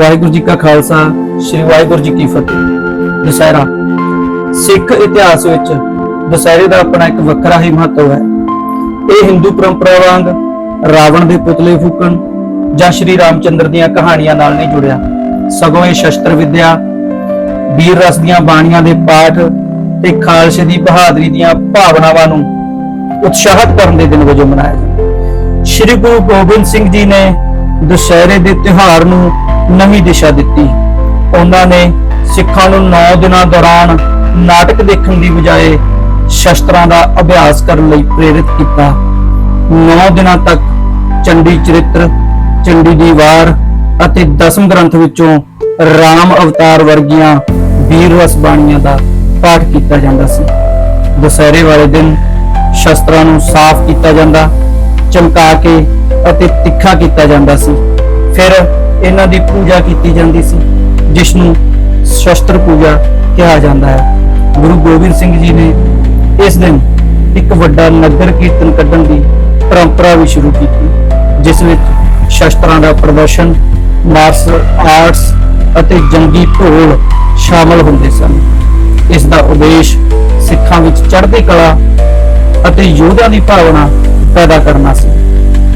ਵਾਹਿਗੁਰੂ ਜੀ ਕਾ ਖਾਲਸਾ, ਸ੍ਰੀ ਵਾਹਿਗੁਰੂ ਜੀ ਕੀ ਫਤਿਹ। ਦੁਸਹਿਰਾ, ਸਿੱਖ ਇਤਿਹਾਸ ਵਿੱਚ ਦੁਸਹਿਰੇ ਦਾ ਆਪਣਾ ਇੱਕ ਵੱਖਰਾ ਹੀ ਮਹੱਤਵ ਹੈ। ਇਹ ਹਿੰਦੂ ਪਰੰਪਰਾ ਵਾਂਗ ਰਾਵਣ ਦੇ ਪੁਤਲੇ ਫੂਕਣ ਜਾਂ ਸ਼੍ਰੀ ਰਾਮਚੰਦਰ ਦੀਆਂ ਕਹਾਣੀਆਂ ਨਾਲ ਨਹੀਂ ਜੁੜਿਆ। ਸਗੋਂ ਇਹ ਸ਼ਸਤਰ ਵਿਦਿਆ ਵੀਰ ਰਸ ਦੀਆਂ ਬਾਣੀਆਂ ਦੇ ਪਾਠ ਤੇ ਖਾਲਸੇ ਦੀ ਬਹਾਦਰੀ ਦੀਆਂ ਭਾਵਨਾਵਾਂ ਨੂੰ ਉਤਸ਼ਾਹਿਤ ਕਰਨ ਦੇ ਦਿਨ ਵਜੋਂ ਮਨਾਇਆ ਸ਼੍ਰੀ ਗੁਰੂ ਗੋਬਿੰਦ ਸਿੰਘ ਜੀ ਨੇ ਦੁਸਹਿਰੇ ਦੇ ਤਿਉਹਾਰ ਨੂੰ ਨਵੀਂ ਦਿਸ਼ਾ ਦਿੱਤੀ। ਉਹਨਾਂ ਨੇ ਸਿੱਖਾਂ ਨੂੰ 9 ਦਿਨਾਂ ਦੌਰਾਨ ਨਾਟਕ ਦੇਖਣ ਦੀ ਬਜਾਏ ਸ਼ਸਤਰਾਂ ਦਾ ਅਭਿਆਸ ਕਰਨ ਲਈ ਪ੍ਰੇਰਿਤ ਕੀਤਾ। 9 ਦਿਨਾਂ ਤੱਕ ਚੰਡੀ ਚਰਿੱਤਰ, ਚੰਡੀ ਦੀ ਵਾਰ ਅਤੇ ਦਸਮ ਗ੍ਰੰਥ ਵਿੱਚੋਂ ਰਾਮ ਅਵਤਾਰ ਵਰਗੀਆਂ ਵੀਰ ਰਸ ਬਾਣੀਆਂ ਦਾ ਪਾਠ ਕੀਤਾ ਜਾਂਦਾ ਸੀ। ਦੁਸਹਿਰੇ ਵਾਲੇ ਦਿਨ ਸ਼ਸਤਰਾਂ ਨੂੰ ਸਾਫ਼ ਕੀਤਾ ਜਾਂਦਾ, ਚਮਕਾ ਕੇ ਅਤੇ ਤਿੱਖਾ ਕੀਤਾ ਜਾਂਦਾ ਸੀ। ਫਿਰ ਇਹਨਾਂ ਦੀ ਪੂਜਾ ਕੀਤੀ ਜਾਂਦੀ ਸੀ ਜਿਸ ਨੂੰ ਸ਼ਸਤਰ ਪੂਜਾ ਕਿਹਾ ਜਾਂਦਾ ਹੈ। ਗੁਰੂ ਗੋਬਿੰਦ ਸਿੰਘ ਜੀ ਨੇ ਇਸ ਦਿਨ ਇੱਕ ਵੱਡਾ ਨਗਰ ਕੀਰਤਨ ਕੱਢਣ ਦੀ ਪਰੰਪਰਾ ਵੀ ਸ਼ੁਰੂ ਕੀਤੀ, ਜਿਸ ਵਿੱਚ ਸ਼ਸਤਰਾਂ ਦਾ ਪ੍ਰਦਰਸ਼ਨ, ਮਾਰਸ਼ਲ ਆਰਟਸ ਅਤੇ ਜੰਗੀ ਢੋਲ ਸ਼ਾਮਲ ਹੁੰਦੇ ਸਨ। ਇਸ ਦਾ ਉਦੇਸ਼ ਸਿੱਖਾਂ ਵਿੱਚ ਚੜ੍ਹਦੀ ਕਲਾ ਅਤੇ ਯੋਧਾ ਦੀ ਭਾਵਨਾ ਪੈਦਾ ਕਰਨਾ ਸੀ।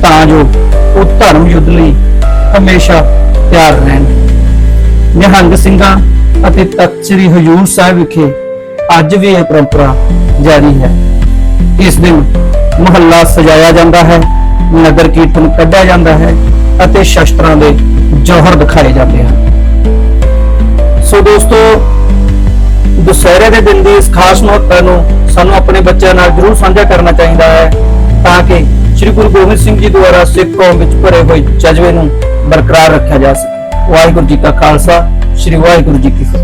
ਤਾਂ ਜੋ ਉਹ ਧਰਮ ਯੁੱਧ ਲਈ ਹਮੇਸ਼ਾ ਤਿਆਰ ਰਹਿਣ। ਨਿਹੰਗ ਸਿੰਘਾਂ ਅਤੇ ਤਖਤ ਸ੍ਰੀ ਹਜੂਰ ਸਾਹਿਬ ਵਿਖੇ ਅੱਜ ਵੀ ਇਹ ਪਰੰਪਰਾ ਜਾਰੀ ਹੈ। ਇਸ ਦਿਨ ਮੁਹੱਲਾ ਸਜਾਇਆ ਜਾਂਦਾ ਹੈ, ਨਗਰ ਕੀਰਤਨ ਕੱਢਿਆ ਜਾਂਦਾ ਹੈ ਅਤੇ ਸ਼ਸਤਰਾਂ ਦੇ ਜੌਹਰ ਦਿਖਾਏ ਜਾਂਦੇ ਹਨ। ਸੋ ਦੋਸਤੋ, ਦੁਸਹਿਰੇ ਦੇ ਦਿਨ ਦੀ ਇਸ ਖਾਸ ਮਹੱਤਤਾ ਨੂੰ ਸਾਨੂੰ ਆਪਣੇ ਬੱਚਿਆਂ ਨਾਲ ਜਰੂਰ ਸਾਂਝਾ ਕਰਨਾ ਚਾਹੀਦਾ ਹੈ ਤਾਂ ਕਿ ਸ੍ਰੀ ਗੁਰੂ ਗੋਬਿੰਦ ਸਿੰਘ ਜੀ ਦੁਆਰਾ ਸਿੱਖ ਕੌਮ ਵਿੱਚ ਭਰੇ ਹੋਏ ਜਜ਼ਬੇ ਨੂੰ ਬਰਕਰਾਰ ਰੱਖਿਆ ਜਾ ਸਕੇ। ਵਾਹਿਗੁਰੂ ਜੀ ਕਾ ਖਾਲਸਾ ਸ੍ਰੀ ਵਾਹਿਗੁਰੂ ਜੀ ਕੀ ਫਤਿਹ।